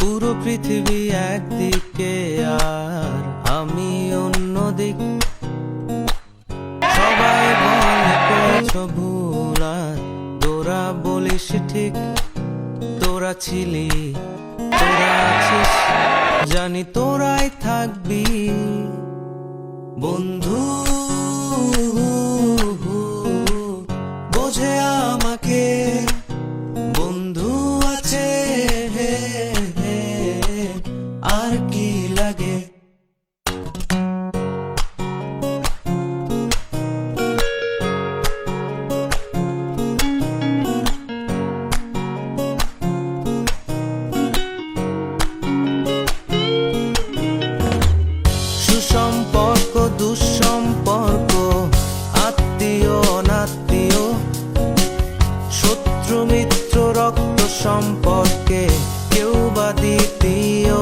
পুরো পৃথিবী একদিকে আর আমি অন্যদিক সবাই বলে করেছ ভুল আর তোরা বলিস ঠিক। তোরা ছিলি, তোরা আছিস, জানি তোরাই থাকবি। বন্ধু, বোঝে আমাকে লাগে। সুসম্পর্ক দুঃসম্পর্ক আত্মীয় অনাত্মীয় শত্রু সম্পর্কে কেউ বা দ্বিতীয়।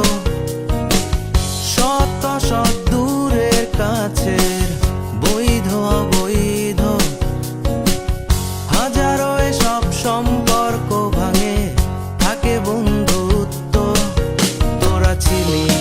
কাছের বৈধ অবৈধ। হাজারো সব সম্পর্ক ভাঙে থাকে বন্ধুত্ব। তোরা ছিলি